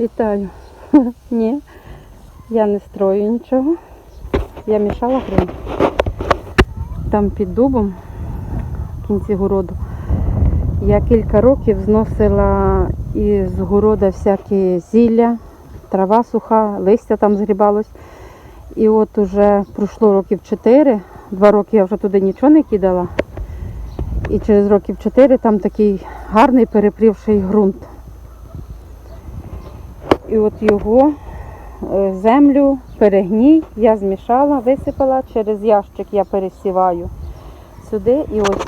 Вітаю. Ні, я не строю нічого. Я мішала ґрунт. Там під дубом, в кінці городу, я кілька років зносила із города всякі зілля, трава суха, листя там згрібалось. І от уже пройшло років 4, два роки я вже туди нічого не кидала. І через років 4 там такий гарний перепрівший ґрунт. І от його е, землю, перегній я змішала, висипала, через ящик я пересіваю сюди і ось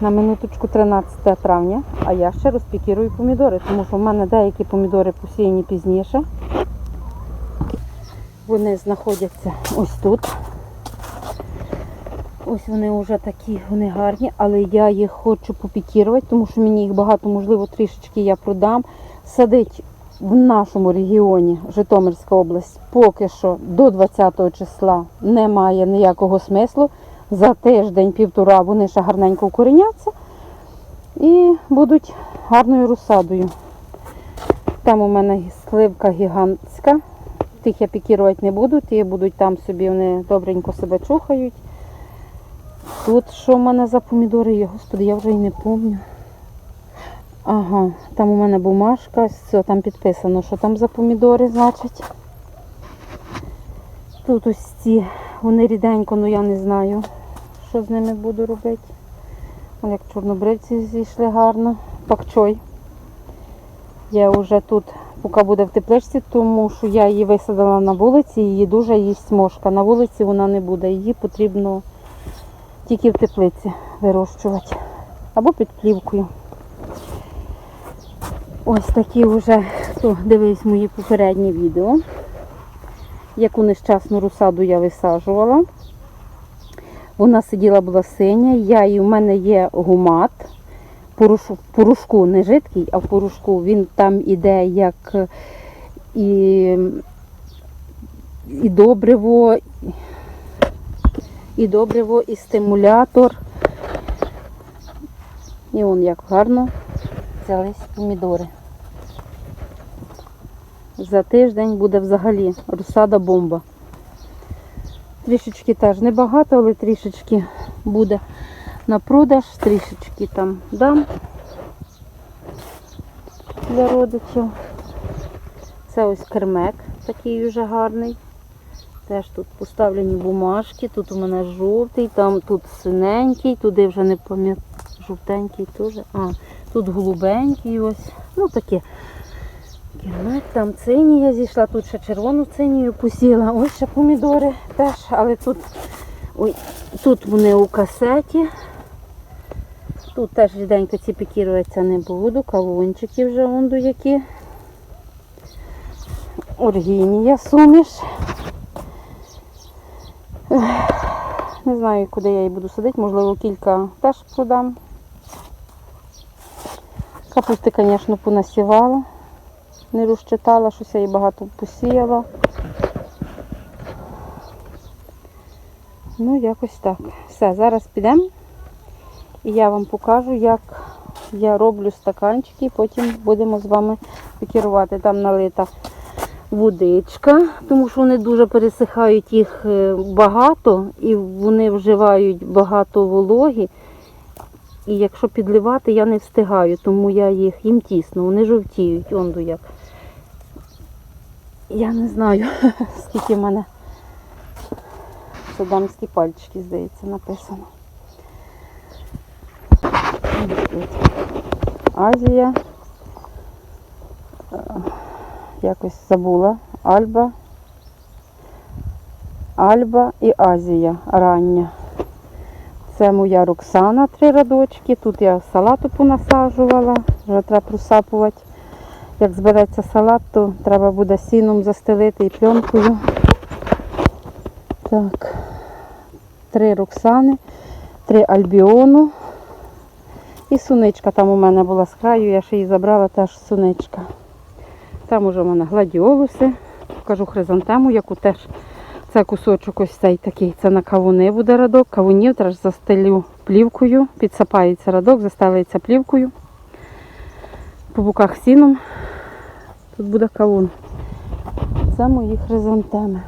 на минуточку 13 травня, а я ще розпікірую помідори, тому що в мене деякі помідори посіяні пізніше. Вони знаходяться ось тут. Ось вони вже такі, вони гарні, але я їх хочу попікірувати, тому що мені їх багато, можливо, трішечки я продам. Садить в нашому регіоні Житомирська область поки що до 20 числа немає ніякого смислу. За тиждень-півтора вони ще гарненько укореняться і будуть гарною розсадою. Там у мене сливка гігантська. Тих я пікірувати не буду, ті будуть там собі, вони добренько себе чухають. Тут що в мене за помідори є? Господи, я вже і не пам'ятаю. Ага, там у мене бумажка, все, там підписано, що там за помідори, значить. Тут ось ці, вони ріденько, але я не знаю, що з ними буду робити. Вон як чорнобривці зійшли гарно. Пакчой. Я вже тут, поки буде в тепличці, тому що я її висадила на вулиці, її дуже їсть мошка. На вулиці вона не буде. Її потрібно тільки в теплиці вирощувати. Або під плівкою. Ось такі вже, хто дивився мої попередні відео, яку нещасну розсаду я висаджувала. Вона сиділа була синя, я і в мене є гумат. Порушу, порошку не жидкий, а в порошку він там іде як і, і добриво, і добриво, і стимулятор. І он як гарно взялись помідори. За тиждень буде взагалі розсада бомба. Трішечки теж небагато, але трішечки буде на продаж, трішечки там дам для родичів. Це ось кермек такий уже гарний. Теж тут поставлені бумажки, тут у мене жовтий, там тут синенький, туди вже не пам'ятаю, жовтенький теж. А, тут голубенький ось. Ну таке. Кермек, там цинія зійшла, тут ще червону цинію посіла. Ось ще помідори теж, але тут ой, тут вони у касеті. Тут теж ріденько ці пікіруватися не буду. Кавунчики вже онду які. Оргінія суміш. Не знаю, куди я її буду садити, можливо, кілька теж продам. Капусти, звісно, понасівала. Не розчитала, щось я її багато посіяла. Ну, якось так. Все, зараз підемо і я вам покажу, як я роблю стаканчики, потім будемо з вами пікірувати. Там налита водичка, тому що вони дуже пересихають їх е, багато і вони вживають багато вологі. І якщо підливати, я не встигаю, тому я їх їм тісно, вони жовтіють, онду як. Я не знаю, скільки в мене це дамські пальчики, здається, написано. Азія. Е, Якось забула. Альба. Альба і Азія рання. Це моя Роксана, три радочки. Тут я салату понасаджувала, вже треба просапувати. Як збереться салат, то треба буде сіном застелити і пленкою. Так, три Роксани, три Альбіону. І суничка там у мене була з краю, я ще її забрала теж суничка. Там уже в мене гладіолуси. Покажу хризантему, яку теж це кусочок ось цей такий. Це на кавуни буде радок. Кавунів теж застелю плівкою, підсапається радок, застелиться плівкою. По боках сіном тут буде кавун. Це мої хризантеми.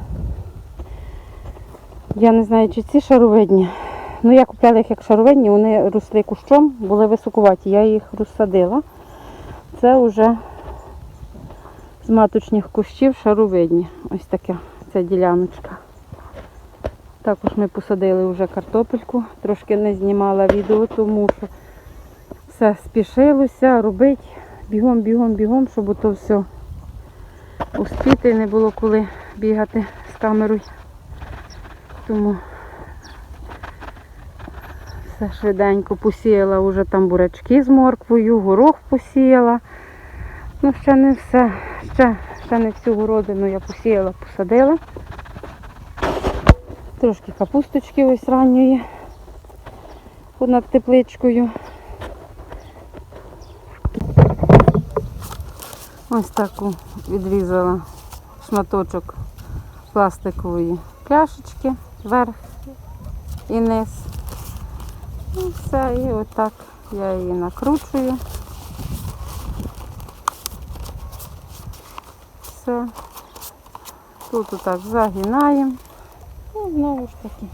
Я не знаю, чи ці шаровидні. Ну, я купляла їх як шаровидні, вони росли кущом, були високуваті. Я їх розсадила. Це вже з маточних кущів шаровидні. Ось така ця діляночка. Також ми посадили вже картопельку. Трошки не знімала відео, тому що все спішилося робити бігом, бігом, бігом, щоб ото все успіти. Не було коли бігати з камерою. Тому все швиденько посіяла вже там бурячки з морквою, горох посіяла. Ну, ще не все, ще, ще не всю городину я посіяла, посадила. Трошки капусточки ось ранньої над тепличкою. Ось таку відрізала шматочок пластикової пляшечки, верх і низ. І все, і отак я її накручую. Все. Тут отак загинаємо. І знову ж таки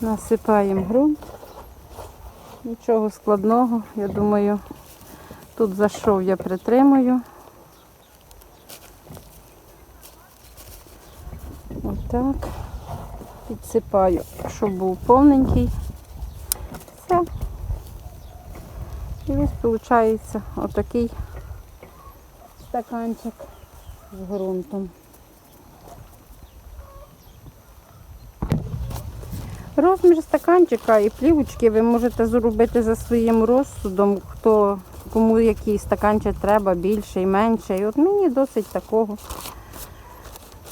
насипаємо ґрунт. Нічого складного, я думаю, тут зайшов я притримую. Отак. Підсипаю, щоб був повненький. Все. І ось виходить отакий стаканчик з ґрунтом. Розмір стаканчика і плівочки ви можете зробити за своїм розсудом, хто кому який стаканчик треба, більше і менше. І от мені досить такого.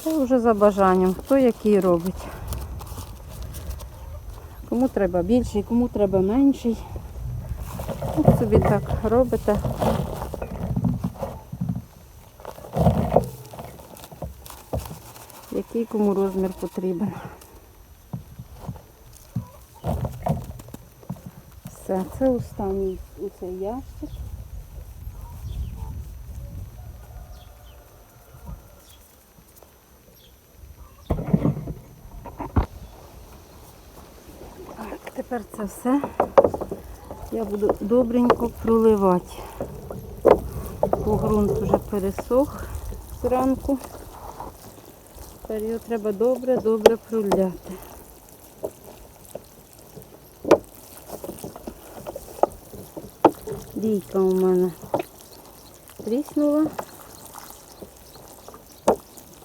Це вже за бажанням, хто який робить. Кому треба більший, кому треба менший. От собі так робите. Який кому розмір потрібен. Все, це останній у цей ящик. Так, тепер це все я буду добренько проливати. Бо ґрунт вже пересох зранку. Тепер його треба добре-добре проляти. Дійка у мене тріснула.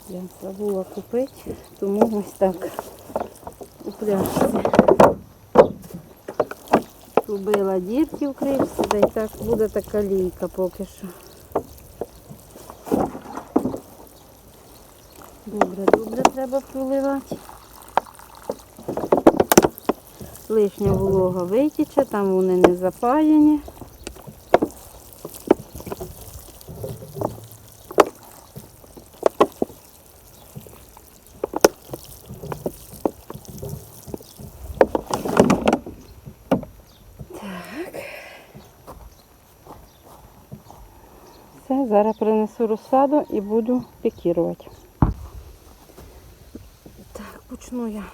Я забула купити, тому ось так у пляшці. Убила дірки в кришці, та й так буде така лійка поки що. Добре, добре треба проливати. Лишня волога витіче, там вони не запаяні. Все, зараз принесу розсаду і буду пікірувати. Так, почну я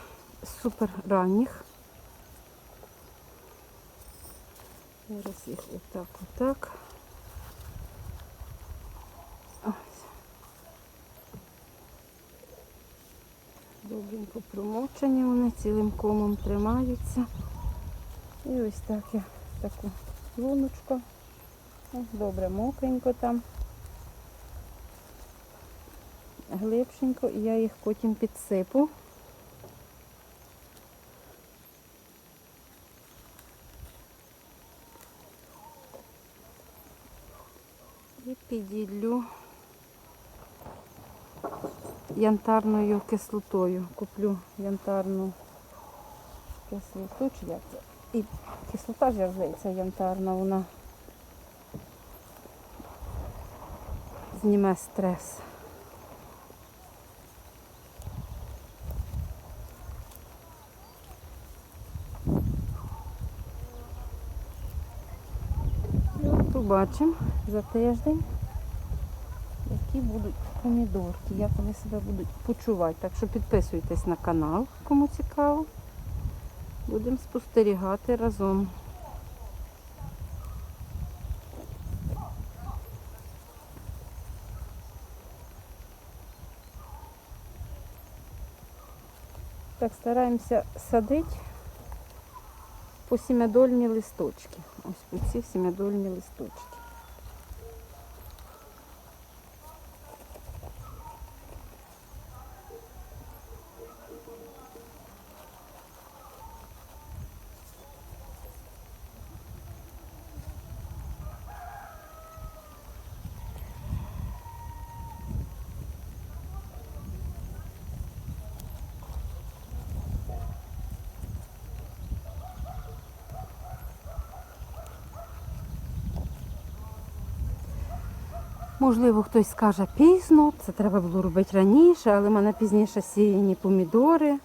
з супер ранніх. Зараз їх отак, отак. Ось. Добренько промовчені вони цілим комом тримаються. І ось так я таку луночку. Добре, мокренько там. Глибшенько і я їх потім підсипу. І піділлю янтарною кислотою. Куплю янтарну кислоту, чи як це? І кислота ж здається янтарна, вона зніме стрес. Ну, Побачимо за тиждень, які будуть помідорки, як вони себе будуть почувати. Так що підписуйтесь на канал, кому цікаво. Будемо спостерігати разом. Так, стараємося садити по сім'ядольні листочки. Ось оці всі медольні листочки. Можливо, хтось скаже пізно, це треба було робити раніше, але в мене пізніше сіяні помідори.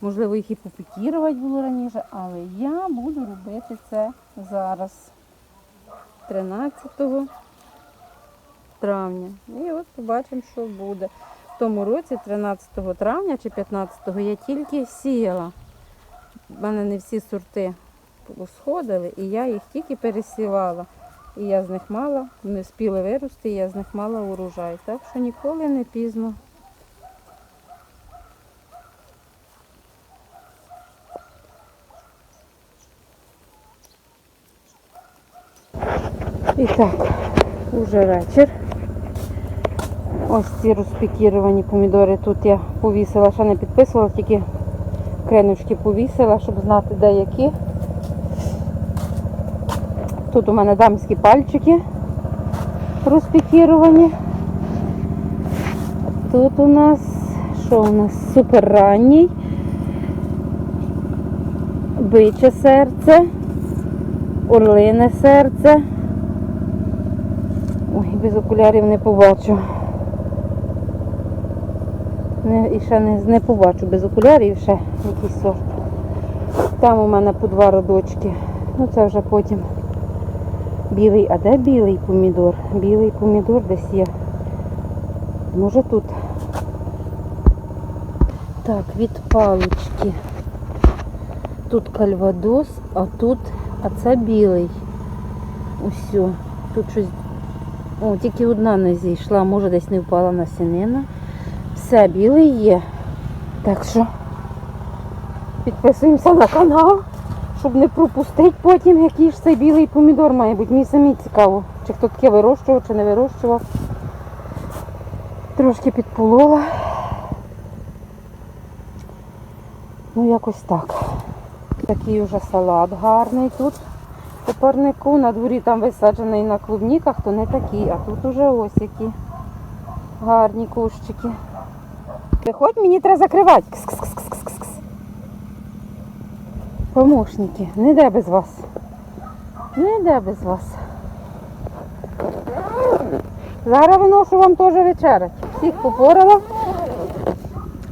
Можливо, їх і попікірувати було раніше, але я буду робити це зараз, 13 травня. І от побачимо, що буде. В тому році, 13 травня чи 15 я тільки сіяла. У мене не всі сорти сходили, і я їх тільки пересівала. І я з них мала, не спіли вирости, і я з них мала урожай. Так що ніколи не пізно. І так, уже вечір. Ось ці розпікіровані помідори. Тут я повісила, ще не підписувала, тільки криночки повісила, щоб знати де які. Тут у мене дамські пальчики розпікіровані. Тут у нас, що у нас супер ранній, биче серце, орлине серце. Ой, без окулярів не побачу. Не, і ще не, не побачу без окулярів ще якийсь сорт. Там у мене по два родочки. Ну це вже потім. Білий, а де білий помідор? Білий помідор десь є. Може тут. Так, від палички. Тут кальвадос, а тут, а це білий. Усьо. Тут щось. О, тільки одна не зійшла, може десь не впала насінина. Все, білий є. Так що підписуємося на канал щоб не пропустити потім, який ж цей білий помідор має бути. Мені самі цікаво, чи хто таке вирощував, чи не вирощував. Трошки підполола. Ну, якось так. Такий уже салат гарний тут по парнику. На дворі там висаджений на клубніках, то не такий, а тут уже ось які гарні кущики. Виходь, мені треба закривати. Помощники, не йде без вас. Не йде без вас. Зараз виношу вам теж вечерять. Всіх попорала.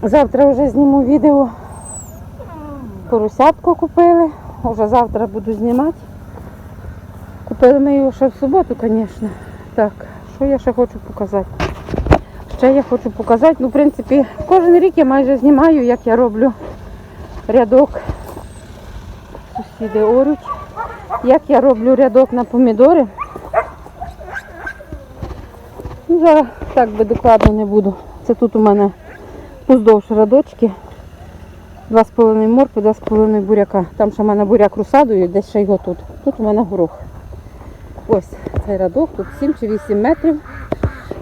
Завтра вже зніму відео. Поросятку купили. Уже завтра буду знімати. Купили ми його ще в суботу, звісно. Так, що я ще хочу показати? Ще я хочу показати, ну, в принципі, кожен рік я майже знімаю, як я роблю рядок сусіди оруть. Як я роблю рядок на помідори. Ну, зараз так би докладно не буду. Це тут у мене уздовж радочки. Два моркви, два з половиною буряка. Там ще в мене буряк русадою, десь ще його тут. Тут у мене горох. Ось цей радок, тут 7 чи 8 метрів.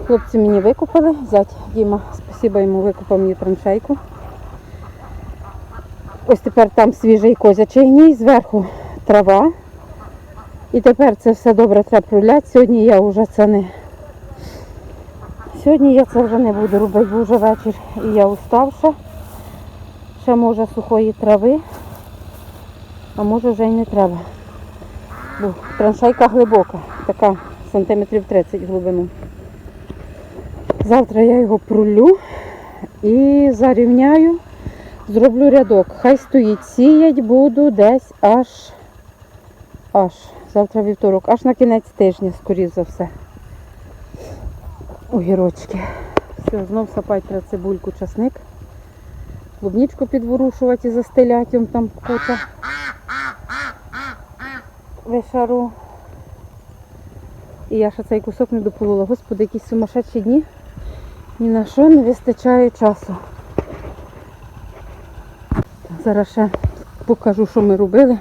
Хлопці мені викопали. Зять Діма, спасибо йому викопав мені траншейку. Ось тепер там свіжий козячий гній, зверху трава. І тепер це все добре треба проляти. Сьогодні я вже це не. Сьогодні я це вже не буду робити, бо вже вечір і я уставша. Ще може сухої трави, а може вже й не треба. Бо траншейка глибока, така сантиметрів 30 глибину. Завтра я його пролю і зарівняю. Зроблю рядок. Хай стоїть. Сіять буду десь аж аж завтра вівторок, аж на кінець тижня, скоріш за все. огірочки. Все, знов сапать треба цибульку, часник. Клубничку підворушувати і застеляти, он там куча вишару. І я ще цей кусок не дополола. Господи, якісь сумасшедші дні. Ні на що не вистачає часу. Зараз ще покажу, що ми робили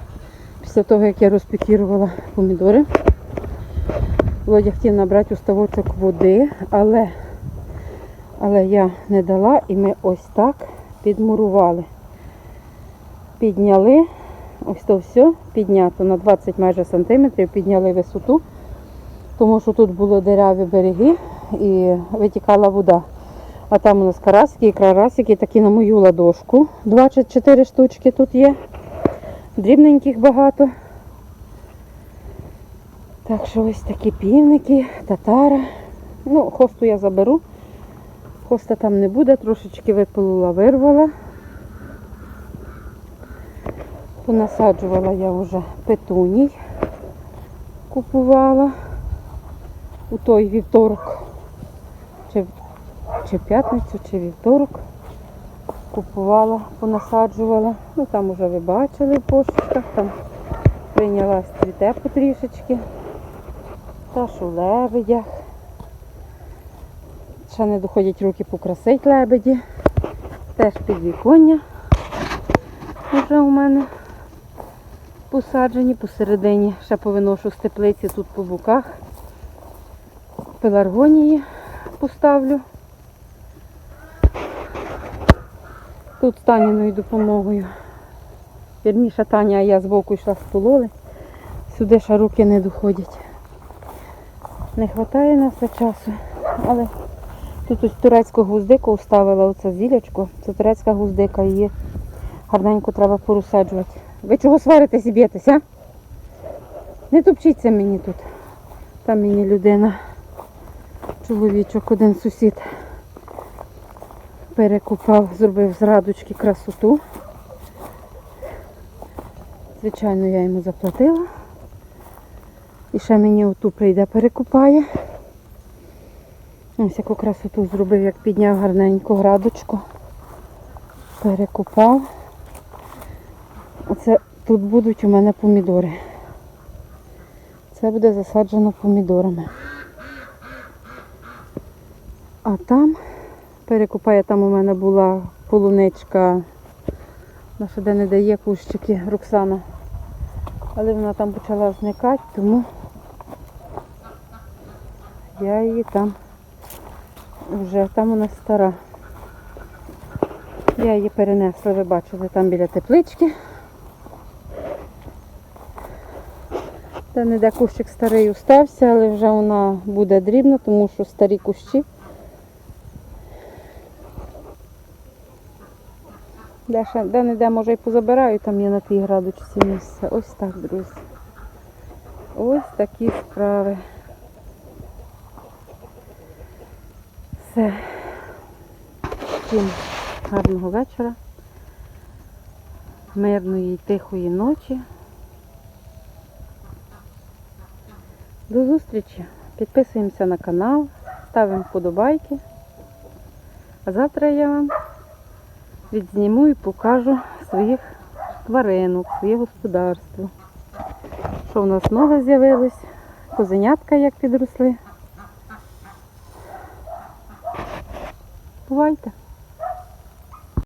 після того, як я розпікірувала помідори. Володя хотів набрати у ставочок води, але, але я не дала і ми ось так підмурували. Підняли, ось то все піднято на 20 майже сантиметрів, підняли висоту, тому що тут було дереві береги і витікала вода. А там у нас карасики і крарасики такі на мою ладошку. 24 штучки тут є. Дрібненьких багато. Так що ось такі півники, татара. Ну, хосту я заберу. Хоста там не буде, трошечки випилила, вирвала. Понасаджувала я вже петуній. Купувала у той вівторок. Чи, чи в п'ятницю, чи вівторок. Купувала, понасаджувала. Ну там уже ви бачили в пошуках, там прийнялась цвіте потрішечки. Та ж у лебедях. Ще не доходять руки покрасить лебеді. Теж підвіконня вже у мене посаджені посередині. Ще повиношу з теплиці тут по боках. Пеларгонії поставлю. Тут з Таніною допомогою. Вірніше Таня, а я збоку йшла з пололи. Сюди ще руки не доходять. Не вистачає на часу. Але тут ось турецьку гвоздику вставила оце зілячко. Це турецька гвоздика, її гарненько треба порусаджувати. Ви чого сваритесь і б'єтесь, а? Не топчіться мені тут. Там мені людина, чоловічок, один сусід перекупав, зробив з радочки красоту. Звичайно, я йому заплатила. І ще мені оту прийде перекупає. Ось яку красоту зробив, як підняв гарненьку градочку. Перекупав. Оце тут будуть у мене помідори. Це буде засаджено помідорами. А там перекупає, там у мене була полуничка, наша де не дає кущики Роксана. Але вона там почала зникати, тому я її там вже там нас стара. Я її перенесла, ви бачили, там біля теплички. Та не де кущик старий устався, але вже вона буде дрібна, тому що старі кущі. Де, ще, де не де, може і позабираю, там є на тій градочці місце. Ось так, друзі. Ось такі справи. Все. Всім гарного вечора. Мирної і тихої ночі. До зустрічі. Підписуємося на канал, ставимо вподобайки. А завтра я вам відзніму і покажу своїх тваринок, своє господарство. Що в нас нове з'явилось, козенятка як підросли. Бувайте!